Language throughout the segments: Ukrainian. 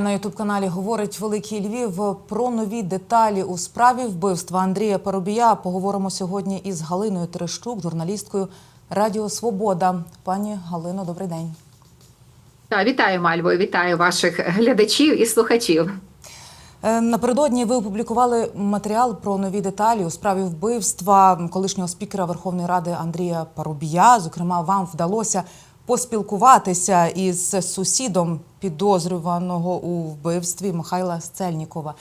На ютуб-каналі говорить Великий Львів про нові деталі у справі вбивства Андрія Парубія. Поговоримо сьогодні із Галиною Терещук, журналісткою Радіо Свобода. Пані Галино, добрий день. Так, вітаю, Мальво, вітаю ваших глядачів і слухачів. Е, Напередодні ви опублікували матеріал про нові деталі у справі вбивства колишнього спікера Верховної Ради Андрія Парубія. Зокрема, вам вдалося поспілкуватися із сусідом підозрюваного у вбивстві Михайла Сцельнікова.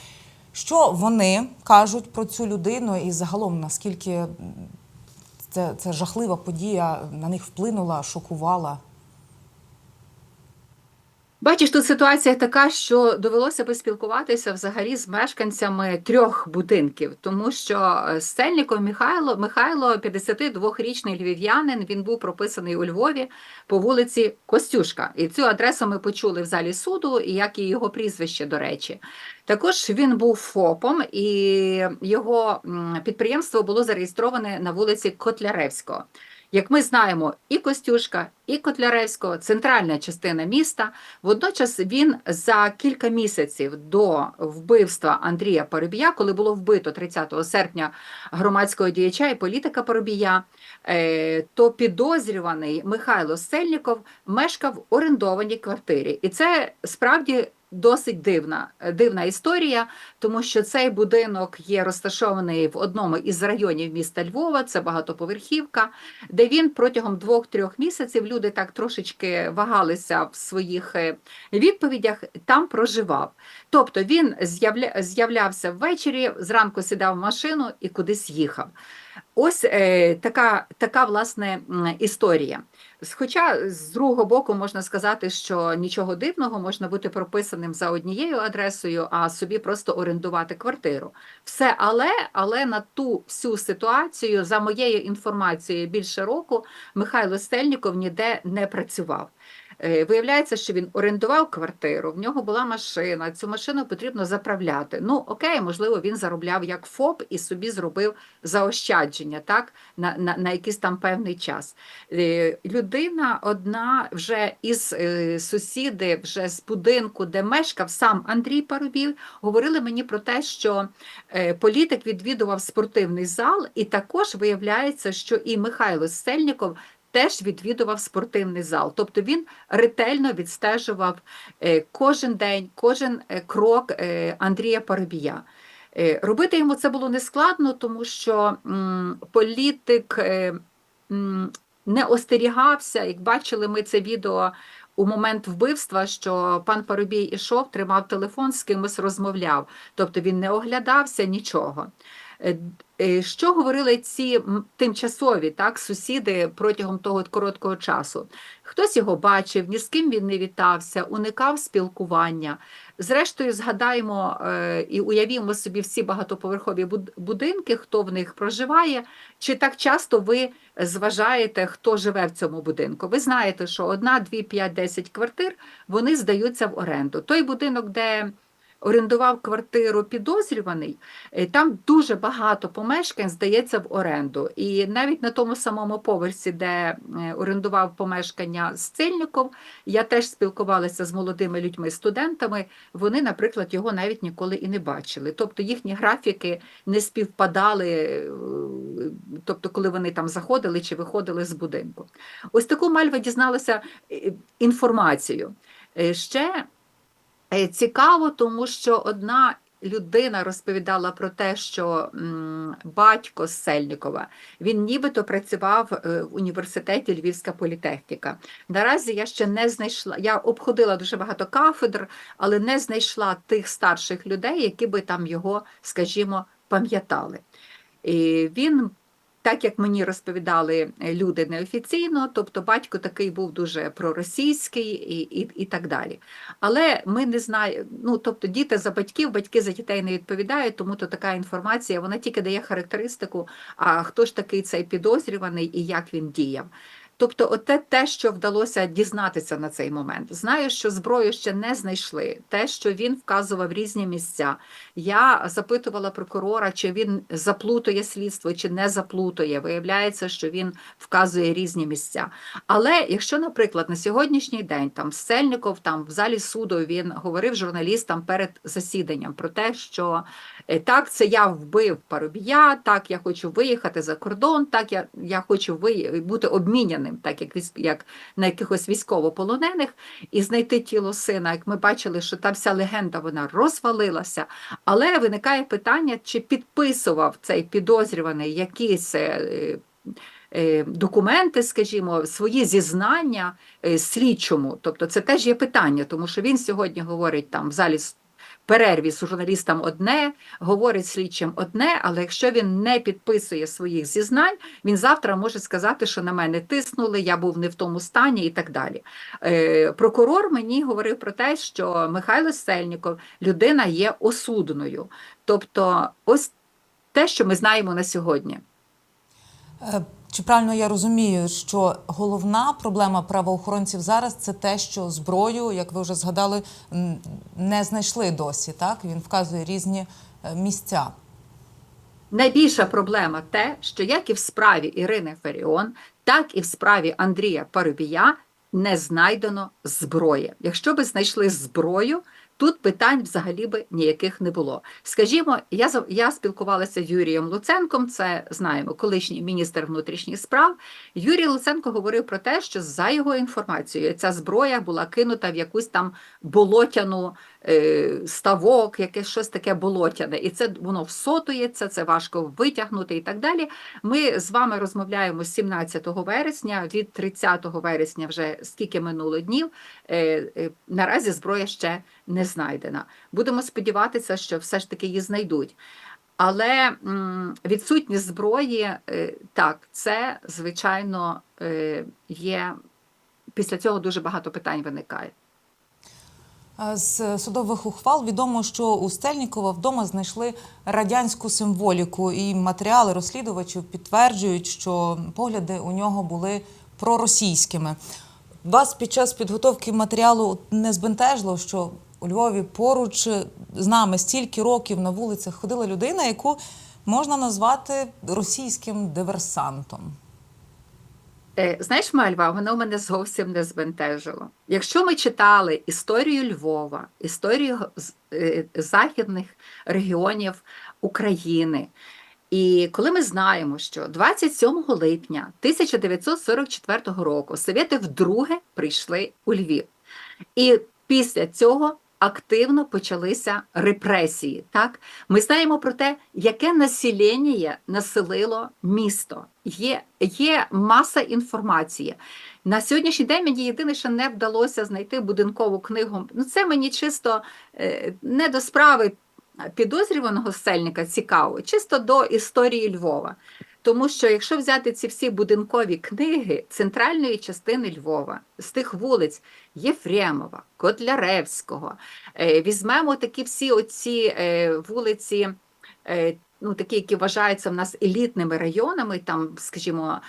Що вони кажуть про цю людину, і загалом наскільки це, це жахлива подія на них вплинула, шокувала? Бачиш, тут ситуація така, що довелося поспілкуватися взагалі з мешканцями трьох будинків, тому що е, Стельніков Михайло, Михайло 52-річний львів'янин, він був прописаний у Львові по вулиці Костюшка. І цю адресу ми почули в залі суду, і як і його прізвище, до речі. Також він був ФОПом, і його підприємство було зареєстроване на вулиці Котляревського. Як ми знаємо, і Костюшка, і Котляревського центральна частина міста. Водночас він за кілька місяців до вбивства Андрія Парубія, коли було вбито 30 серпня громадського діяча і політика Парубія, е, то підозрюваний Михайло Сельніков мешкав в орендованій квартирі. І це справді досить дивна, дивна історія, тому що цей будинок є розташований в одному із районів міста Львова, це багатоповерхівка, де він протягом двох-трьох місяців люди так трошечки вагалися в своїх е, відповідях, там проживав. Тобто він з'являвся ввечері, зранку сідав в машину і кудись їхав. Ось е, така, така власне історія. Хоча з другого боку можна сказати, що нічого дивного можна бути прописаним за однією адресою, а собі просто орендувати квартиру. Все, але, але на ту всю ситуацію, за моєю інформацією, більше року Михайло Стельніков ніде не працював. Е, Виявляється, що він орендував квартиру, в нього була машина, цю машину потрібно заправляти. Ну, окей, можливо, він заробляв як ФОП і собі зробив заощадження так, на, на, на якийсь там певний час. Е, Людина одна вже із е, сусіди, вже з будинку, де мешкав сам Андрій Парубій, говорили мені про те, що політик відвідував спортивний зал, і також виявляється, що і Михайло Сельніков теж відвідував спортивний зал. Тобто він ретельно відстежував е, кожен день, кожен е, крок е, Андрія Парубія. Робити йому це було нескладно, тому що політик не остерігався, як бачили ми це відео у момент вбивства, що пан Парубій ішов, тримав телефон, з кимось розмовляв. Тобто він не оглядався нічого. Е, е, Що говорили ці тимчасові так, сусіди протягом того короткого часу? Хтось його бачив, ні з ким він не вітався, уникав спілкування. Зрештою, згадаємо е, і уявімо собі всі багатоповерхові будинки, хто в них проживає, чи так часто ви зважаєте, хто живе в цьому будинку. Ви знаєте, що одна, дві, п'ять, десять квартир вони здаються в оренду. Той будинок, де орендував квартиру підозрюваний, е, там дуже багато помешкань здається в оренду. І навіть на тому самому поверсі, де е, орендував помешкання Сцильников, я теж спілкувалася з молодими людьми, студентами. Вони, наприклад, його навіть ніколи і не бачили. Тобто їхні графіки не співпадали, е, тобто, коли вони там заходили чи виходили з будинку. Ось таку Мальва дізналася інформацію. Ще Цікаво, тому що одна людина розповідала про те, що батько Сельнікова, він нібито працював е, в університеті Львівська політехніка. Наразі я ще не знайшла, я обходила дуже багато кафедр, але не знайшла тих старших людей, які би там його, скажімо, пам'ятали. І він так як мені розповідали е, люди неофіційно, тобто батько такий був дуже проросійський і, і, і так далі. Але ми не знаємо, ну тобто діти за батьків, батьки за дітей не відповідають, тому то така інформація вона тільки дає характеристику, а хто ж такий цей підозрюваний і як він діяв. Тобто, оте те, що вдалося дізнатися на цей момент. Знаю, що зброю ще не знайшли. Те, що він вказував різні місця. Я запитувала прокурора, чи він заплутує слідство, чи не заплутує. Виявляється, що він вказує різні місця. Але якщо, наприклад, на сьогоднішній день там Сельников там в залі суду він говорив журналістам перед засіданням про те, що е, так, це я вбив Парубія, так я хочу виїхати за кордон, так я, я хочу бути обміняним, так як як на якихось військовополонених, і знайти тіло сина. Як ми бачили, що та вся легенда вона розвалилася. Але виникає питання, чи підписував цей підозрюваний якісь. е, е, Документи, скажімо, свої зізнання е, слідчому, тобто це теж є питання, тому що він сьогодні говорить там в залі перерві з журналістам одне, говорить слідчим одне, але якщо він не підписує своїх зізнань, він завтра може сказати, що на мене тиснули, я був не в тому стані і так далі. Е, прокурор мені говорив про те, що Михайло Сельніков людина є осудною. Тобто, ось те, що ми знаємо на сьогодні. Е, Чи правильно я розумію, що головна проблема правоохоронців зараз це те, що зброю, як ви вже згадали, не знайшли досі. Так він вказує різні е, місця. Найбільша проблема те, що як і в справі Ірини Феріон, так і в справі Андрія Парубія не знайдено зброї. Якщо би знайшли зброю, тут питань взагалі би ніяких не було. Скажімо, я я спілкувалася з Юрієм Луценком, це знаємо, колишній міністр внутрішніх справ. Юрій Луценко говорив про те, що за його інформацією ця зброя була кинута в якусь там болотяну ставок, якесь щось таке болотяне, і це воно всотується, це важко витягнути і так далі. Ми з вами розмовляємо з 17 вересня, від 30 вересня вже скільки минуло днів. е, е, Наразі зброя ще не знайдена. Будемо сподіватися, що все ж таки її знайдуть. Але відсутність зброї, е, так, це звичайно е, є. Після цього дуже багато питань виникає. Е, З судових ухвал відомо, що у Стельнікова вдома знайшли радянську символіку, і матеріали розслідувачів підтверджують, що погляди у нього були проросійськими. Вас під час підготовки матеріалу не збентежило, що у Львові поруч з нами стільки років на вулицях ходила людина, яку можна назвати російським диверсантом. Е, Знаєш, Мальва, воно мене зовсім не збентежило. Якщо ми читали історію Львова, історію е, західних регіонів України, і коли ми знаємо, що 27 липня 1944 року совєти вдруге прийшли у Львів, і після цього активно почалися репресії. Так, ми знаємо про те, яке населення населило місто. Є, є маса інформації. На сьогоднішній день мені єдине, що не вдалося знайти будинкову книгу. Ну, це мені чисто е, не до справи підозрюваного сельника цікаво, чисто до історії Львова. Тому що якщо взяти ці всі будинкові книги центральної частини Львова, з тих вулиць Єфремова, Котляревського, е, візьмемо такі всі оці е, вулиці, е, ну такі, які вважаються в нас елітними районами, там, скажімо,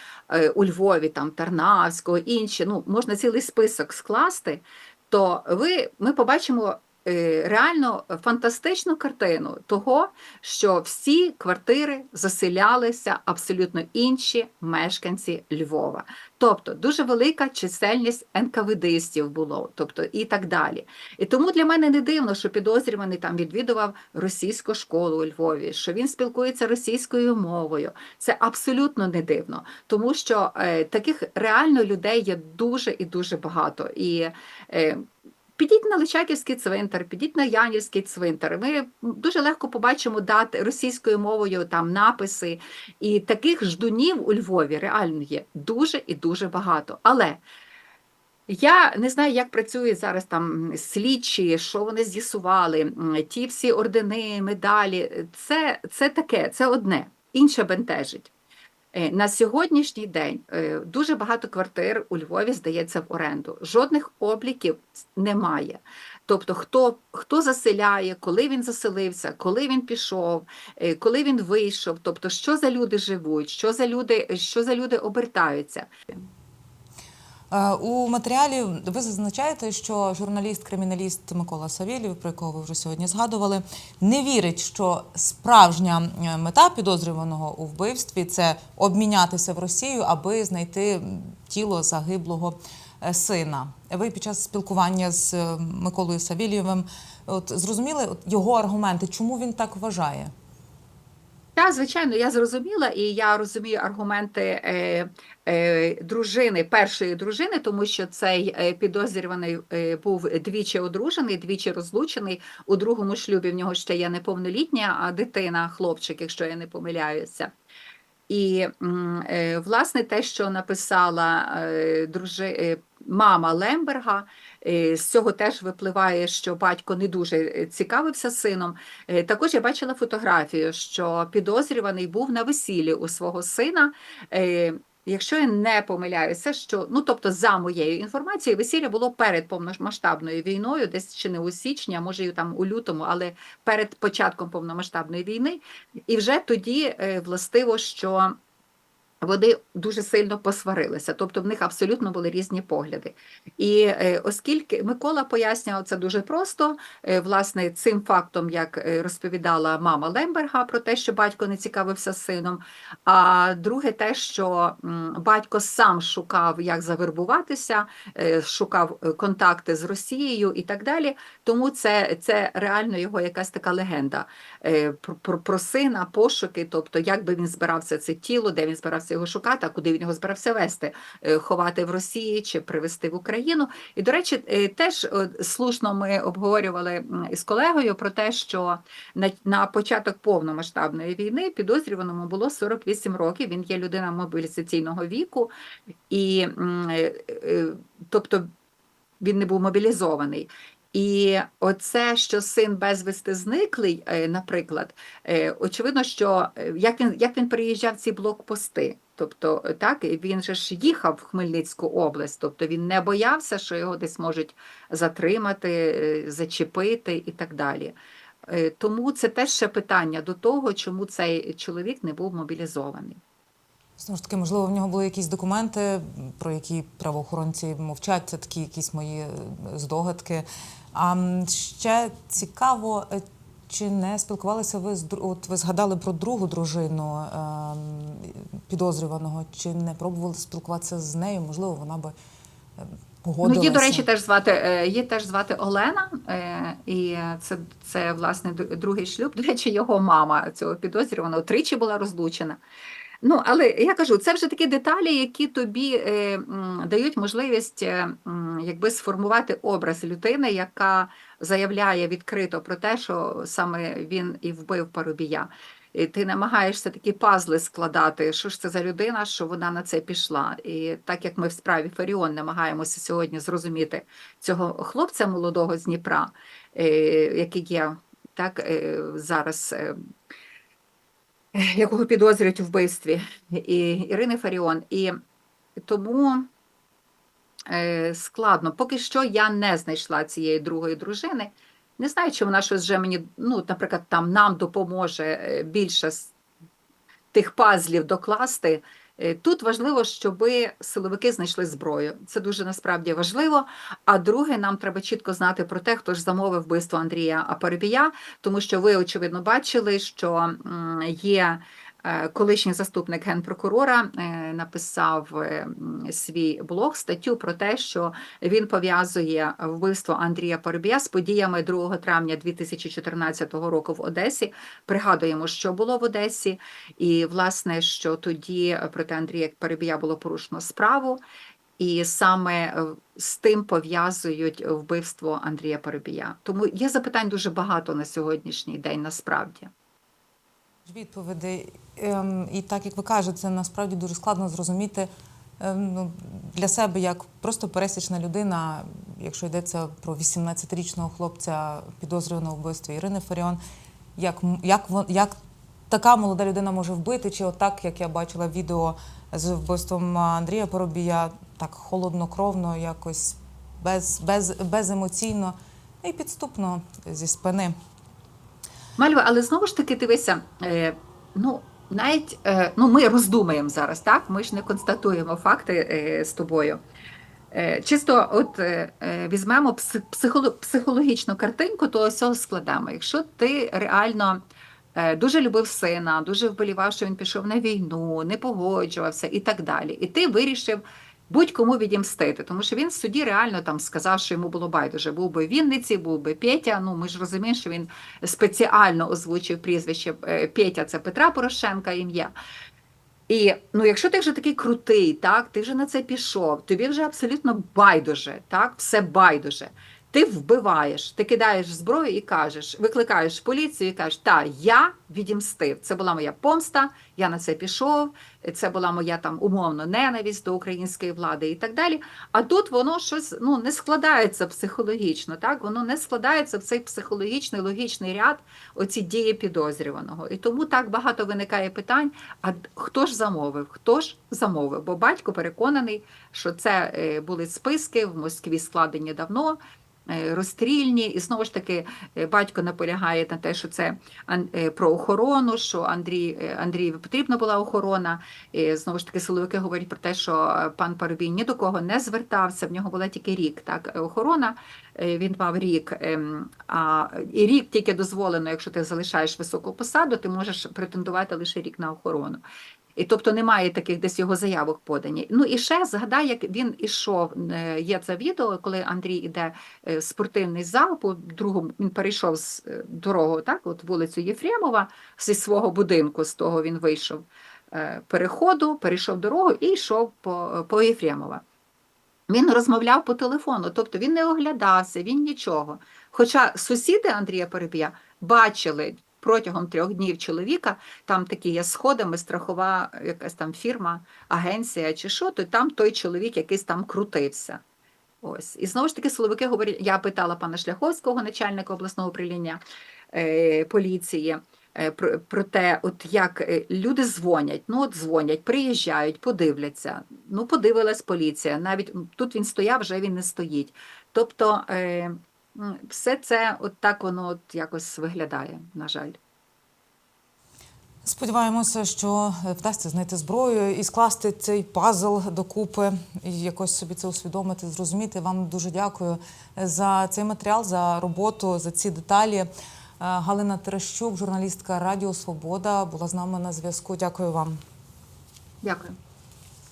у Львові, там Тарнавського, інші, ну можна цілий список скласти, то ви ми побачимо. Е, Реально фантастичну картину того, що всі квартири заселялися абсолютно інші мешканці Львова. Тобто дуже велика чисельність НКВДистів було, тобто і так далі. І тому для мене не дивно, що підозрюваний там відвідував російську школу у Львові, що він спілкується російською мовою. Це абсолютно не дивно, тому що е, таких реально людей є дуже і дуже багато. І е, Підіть на Личаківський цвинтар, підіть на Янівський цвинтар. Ми дуже легко побачимо дати російською мовою там написи. І таких ждунів у Львові реально є дуже і дуже багато. Але я не знаю, як працюють зараз там слідчі, що вони з'ясували, ті всі ордени, медалі. Це, це таке, це одне. Інше бентежить. Е, На сьогоднішній день е, дуже багато квартир у Львові здається в оренду. Жодних обліків немає. Тобто, хто, хто заселяє, коли він заселився, коли він пішов, е, коли він вийшов, тобто, що за люди живуть, що за люди, що за люди обертаються. Е, У матеріалі ви зазначаєте, що журналіст-криміналіст Микола Савєлєв, про якого ви вже сьогодні згадували, не вірить, що справжня е, мета підозрюваного у вбивстві це обмінятися в Росію, аби знайти тіло загиблого е, сина. Ви під час спілкування з Миколою Савєлєвим от зрозуміли його аргументи, чому він так вважає? Так, звичайно, я зрозуміла, і я розумію аргументи е, е, дружини, першої дружини, тому що цей е, підозрюваний е, був двічі одружений, двічі розлучений. У другому шлюбі в нього ще є неповнолітня а дитина, хлопчик, якщо я не помиляюся. І е, власне те, що написала е, дружи, е, мама Лемберга, з цього теж випливає, що батько не дуже е, цікавився сином. Е, Також я бачила фотографію, що підозрюваний був на весіллі у свого сина. Е, Якщо я не помиляюся, що ну тобто, за моєю інформацією, весілля було перед повномасштабною війною, десь чи не у січні, а може і там у лютому, але перед початком повномасштабної війни, і вже тоді е, властиво, що вони дуже сильно посварилися, тобто в них абсолютно були різні погляди. І е, оскільки Микола пояснював це дуже просто, е, власне, цим фактом, як е, розповідала мама Лемберга про те, що батько не цікавився сином. А друге, те, що батько сам шукав, як завербуватися, шукав контакти з Росією і так далі. Тому це, це реально його якась така легенда про, про, про сина, пошуки, тобто як би він збирався це тіло, де він збирався його шукати, а куди він його збирався вести, е, ховати в Росії чи привезти в Україну. І, до речі, е, теж е, слушно ми обговорювали із колегою про те, що на, початок повномасштабної війни підозрюваному було 48 років. Він є людина мобілізаційного віку, і тобто він не був мобілізований. І оце, що син безвісти зниклий, е, наприклад, е, очевидно, що е, як він як він переїжджав ці блокпости. Тобто, так він же ж їхав в Хмельницьку область, тобто він не боявся, що його десь можуть затримати, зачепити і так далі. Тому це теж ще питання до того, чому цей чоловік не був мобілізований. Знову ж таки, можливо, в нього були якісь документи, про які правоохоронці мовчать. Це такі якісь мої здогадки. А ще цікаво, е, чи не спілкувалися ви з от ви згадали про другу дружину ем, підозрюваного? Чи не пробували спілкуватися з нею? Можливо, вона би е, погодилася? Ну, її, до речі, теж звати е, її теж звати Олена, е, і це, це власне другий шлюб. До речі, його мама цього підозрюваного тричі була розлучена. Ну, але я кажу, це вже такі деталі, які тобі е, дають можливість е, якби сформувати образ людини, яка заявляє відкрито про те, що саме він і вбив Парубія. І ти намагаєшся такі пазли складати, що ж це за людина, що вона на це пішла. І так як ми в справі Фаріон намагаємося сьогодні зрозуміти цього хлопця молодого з Дніпра, е, який є так е, зараз. е, якого підозрюють у вбивстві і Ірини Фаріон. І тому е, складно. Поки що я не знайшла цієї другої дружини. Не знаю, чи вона щось вже мені, ну, наприклад, там нам допоможе е, більше з тих пазлів докласти. Е, Тут важливо, щоб силовики знайшли зброю. Це дуже насправді важливо. А друге, нам треба чітко знати про те, хто ж замовив вбивство Андрія Апарбія, тому що ви, очевидно, бачили, що є колишній заступник генпрокурора е, написав е, свій блог статтю про те, що він пов'язує вбивство Андрія Парубія з подіями 2 травня 2014 року в Одесі. Пригадуємо, що було в Одесі, і власне, що тоді проти Андрія Парубія було порушено справу. І саме е, з тим пов'язують вбивство Андрія Парубія. Тому є запитань дуже багато на сьогоднішній день насправді. Відповідей. Ем, і так як ви кажете, насправді дуже складно зрозуміти ем, ну, для себе як просто пересічна людина, якщо йдеться про 18-річного хлопця, підозрюваного в вбивстві Ірини Фаріон, як, як, як така молода людина може вбити, чи отак, як я бачила відео з вбивством Андрія Поробія, так холоднокровно, якось без, без, беземоційно і підступно зі спини. Мальва, але знову ж таки дивися, е, ну навіть е, ну, ми роздумаємо зараз, так? Ми ж не констатуємо факти е, з тобою. Е, Чисто, от е, е, візьмемо пси- психоло- психологічну картинку, то цього складемо. Якщо ти реально е, дуже любив сина, дуже вболівав, що він пішов на війну, не погоджувався і так далі, і ти вирішив будь-кому відімстити, тому що він в суді реально там сказав, що йому було байдуже. Був би Вінниці, був би Петя. Ну ми ж розуміємо, що він спеціально озвучив прізвище е, Петя, це Петра Порошенка ім'я. І ну, якщо ти вже такий крутий, так, ти вже на це пішов, тобі вже абсолютно байдуже, так, все байдуже. Ти вбиваєш, ти кидаєш зброю і кажеш, викликаєш поліцію і кажеш, та я відімстив. Це була моя помста, я на це пішов, це була моя там умовно ненависть до української влади і так далі. А тут воно щось ну, не складається психологічно, так? Воно не складається в цей психологічний логічний ряд оці дії підозрюваного. І тому так багато виникає питань: а хто ж замовив? Хто ж замовив? Бо батько переконаний, що це е, були списки в Москві складені давно. Е, Розстрільні, і знову ж таки е, батько наполягає на те, що це е, про охорону, що Андрій Андрієві потрібна була охорона. І знову ж таки, силовики говорять про те, що пан Парубій ні до кого не звертався. В нього була тільки рік. Так, охорона. Він мав рік, ем, а і рік тільки дозволено, якщо ти залишаєш високу посаду, ти можеш претендувати лише рік на охорону. І тобто немає таких десь його заявок подані. Ну і ще згадай, як він ішов. е, Є це відео, коли Андрій іде е, в спортивний зал, по другому він перейшов з е, дорогу, так, от вулицю Єфремова, зі свого будинку, з того він вийшов переходу, перейшов дорогу і йшов по, по Єфремова. Він розмовляв по телефону, тобто він не оглядався, він нічого. Хоча сусіди Андрія Перебія бачили протягом трьох днів чоловіка, там такі є сходами, страхова якась там фірма, агенція чи що, то там той чоловік якийсь там крутився. Ось. І знову ж таки, силовики говорять, я питала пана Шляховського, начальника обласного управління е, поліції, е, про, про те, от як е, люди дзвонять, ну от дзвонять, приїжджають, подивляться. Ну, подивилась поліція. Навіть тут він стояв, вже він не стоїть. Тобто е, все це от так воно от якось виглядає, на жаль. Сподіваємося, що е, вдасться знайти зброю і скласти цей пазл докупи, і якось собі це усвідомити, зрозуміти. Вам дуже дякую за цей матеріал, за роботу, за ці деталі. Е, Галина Терещук, журналістка Радіо Свобода, була з нами на зв'язку. Дякую вам. Дякую.